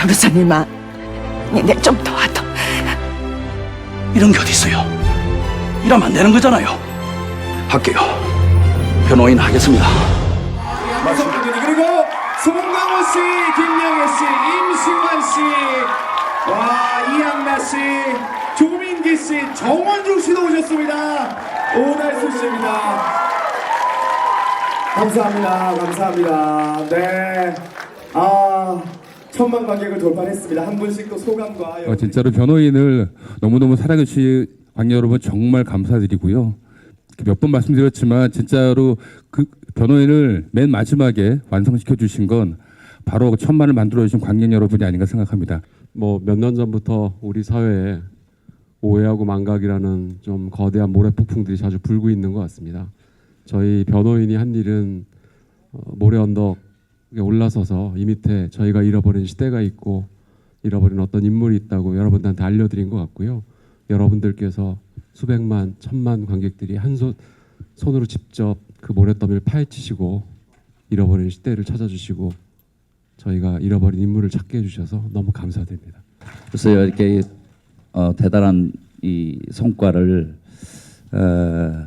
변호사님아, 니네 좀 도와줘. 이런 게 어디 있어요? 이러면 안 되는 거잖아요. 할게요. 변호인 하겠습니다. 마성분들이 그리고 송강호 씨, 김명혜 씨, 임신환 씨, 와 이양나 씨, 조민기 씨, 정원중 씨도 오셨습니다. 오달수 씨입니다. 감사합니다. 감사합니다. 네. 아, 천만 관객을 돌파했습니다. 한 분씩 또 소감과 어, 진짜로 변호인을 너무너무 사랑해 주신 관객 여러분 정말 감사드리고요. 몇 번 말씀드렸지만 진짜로 그 변호인을 맨 마지막에 완성시켜 주신 건 바로 천만을 만들어 주신 관객 여러분이 아닌가 생각합니다. 뭐 몇 년 전부터 우리 사회에 오해하고 망각이라는 좀 거대한 모래 폭풍들이 자주 불고 있는 것 같습니다. 저희 변호인이 한 일은 어, 모래 언덕에 올라서서 이 밑에 저희가 잃어버린 시대가 있고 잃어버린 어떤 인물이 있다고 여러분들한테 알려드린 것 같고요. 여러분들께서 수백만, 천만 관객들이 한 손, 손으로 직접 그 모래더미를 파헤치시고 잃어버린 시대를 찾아주시고 저희가 잃어버린 인물을 찾게 해주셔서 너무 감사드립니다. 그래서 이렇게 어, 대단한 이 성과를 어,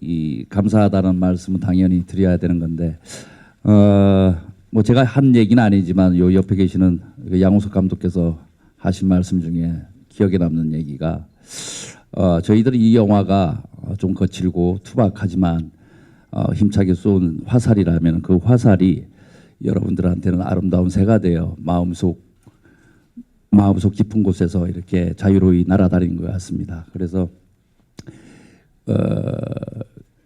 이 감사하다는 말씀은 당연히 드려야 되는 건데 어, 뭐 제가 한 얘기는 아니지만 요 옆에 계시는 그 양호석 감독께서 하신 말씀 중에 기억에 남는 얘기가 어, 저희들은 이 영화가 어, 좀 거칠고 투박하지만 어, 힘차게 쏜 화살이라면 그 화살이 여러분들한테는 아름다운 새가 되어 마음속 마음속 깊은 곳에서 이렇게 자유로이 날아다니는 것 같습니다. 그래서 어,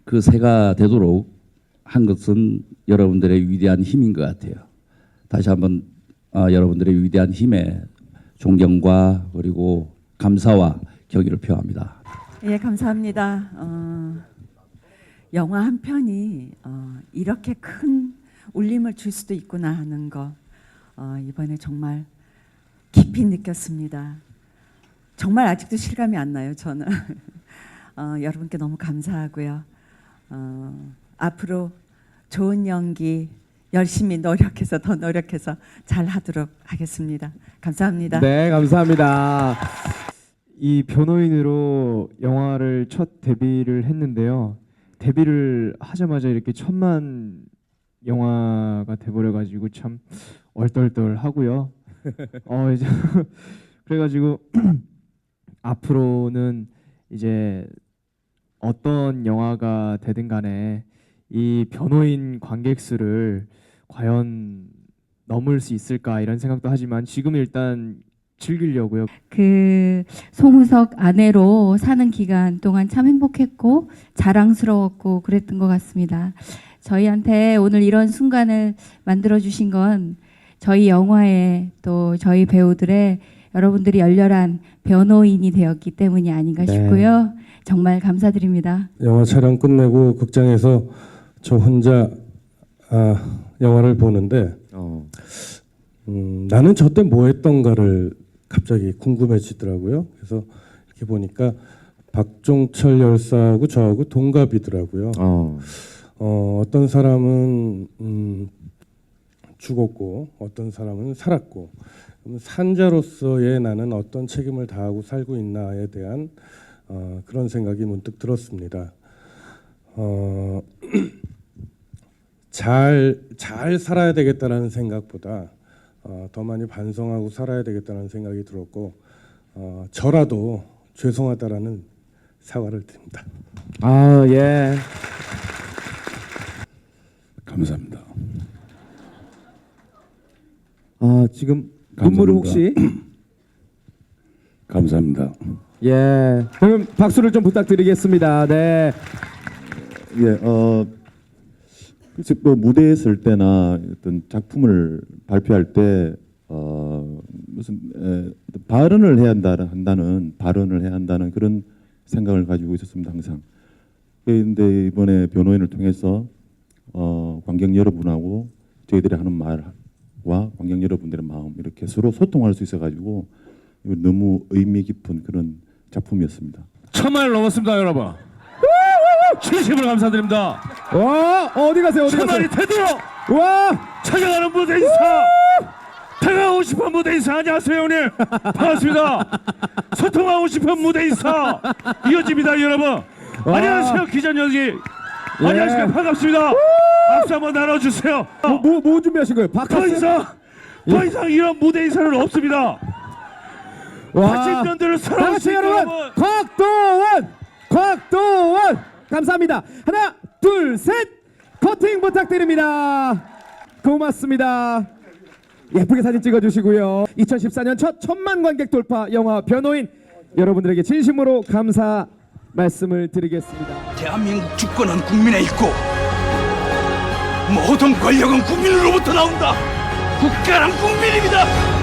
그 새가 되도록 한 것은 여러분들의 위대한 힘인 것 같아요. 다시 한번 어, 여러분들의 위대한 힘에 존경과 그리고 감사와 경의를 표합니다. 예, 감사합니다. 어, 영화 한 편이 어, 이렇게 큰 울림을 줄 수도 있구나 하는 거 어, 이번에 정말 깊이 느꼈습니다. 정말 아직도 실감이 안 나요, 저는. 어, 여러분께 너무 감사하고요. 어, 앞으로 좋은 연기 열심히 노력해서 더 노력해서 잘 하도록 하겠습니다. 감사합니다. 네, 감사합니다. 이 변호인으로 영화를 첫 데뷔를 했는데요. 데뷔를 하자마자 이렇게 천만 영화가 돼버려 가지고 참 얼떨떨하고요. 어 이제 그래가지고 앞으로는 이제 어떤 영화가 되든 간에 이 변호인 관객 수를 과연 넘을 수 있을까 이런 생각도 하지만 지금 일단 즐기려고요. 그 송우석 아내로 사는 기간 동안 참 행복했고 자랑스러웠고 그랬던 것 같습니다. 저희한테 오늘 이런 순간을 만들어 주신 건 저희 영화에 또 저희 배우들의 여러분들이 열렬한 변호인이 되었기 때문이 아닌가 네. 싶고요. 정말 감사드립니다. 영화 촬영 끝내고 극장에서 저 혼자 아, 영화를 보는데 음, 나는 저때 뭐 했던가를 갑자기 궁금해지더라고요. 그래서 이렇게 보니까 박종철 열사하고 저하고 동갑이더라고요. 어, 어 떤 사람은 음, 죽었고 어떤 사람은 살았고 산자로서의 나는 어떤 책임을 다하고 살고 있나에 대한 어, 그런 생각이 문득 들었습니다. 어, 잘, 잘 살아야 되겠다는 생각보다 어, 더 많이 반성하고 살아야 되겠다는 생각이 들었고 어, 저라도 죄송하다라는 사과를 드립니다. 아 예. 감사합니다. 아 지금 눈물을 혹시 감사합니다. 예. 그럼 박수를 좀 부탁드리겠습니다. 네. 예, 어, 글쎄 뭐 무대에 설 때나 어떤 작품을 발표할 때 어, 무슨 에, 발언을 해야 한다, 한다는 발언을 해야 한다는 그런 생각을 가지고 있었습니다 항상. 그런데 이번에 변호인을 통해서 어, 관객 여러분하고 저희들이 하는 말과 관객 여러분들의 마음 이렇게 서로 소통할 수 있어가지고 너무 의미 깊은 그런 작품이었습니다. 천만을 넘었습니다, 여러분. 진심으로 감사드립니다. 와 어디 가세요 어디 가세요? 천만이 드디어 와! 찾아가는 무대 인사. 다가오고 싶은 무대 인사! 안녕하세요 형님. 반갑습니다. 소통하고 싶은 무대 인사! 이어집니다 여러분. 안녕하세요 기전 여기. 안녕하세요 반갑습니다. 박수 한번 나눠주세요. 뭐, 뭐 준비하신 거예요? 더 박하스? 이상 더 이상 이런 무대 인사는 없습니다. 다친 분들을 다 같이 사랑하시는 여러분 여러분. 곽도원! 곽도원 감사합니다. 하나 둘 셋. 커팅 부탁드립니다. 고맙습니다. 예쁘게 사진 찍어주시고요. 2014년 첫 천만 관객 돌파 영화 변호인 여러분들에게 진심으로 감사 말씀을 드리겠습니다. 대한민국 주권은 국민에 있고 모든 권력은 국민으로부터 나온다. 국가란 국민입니다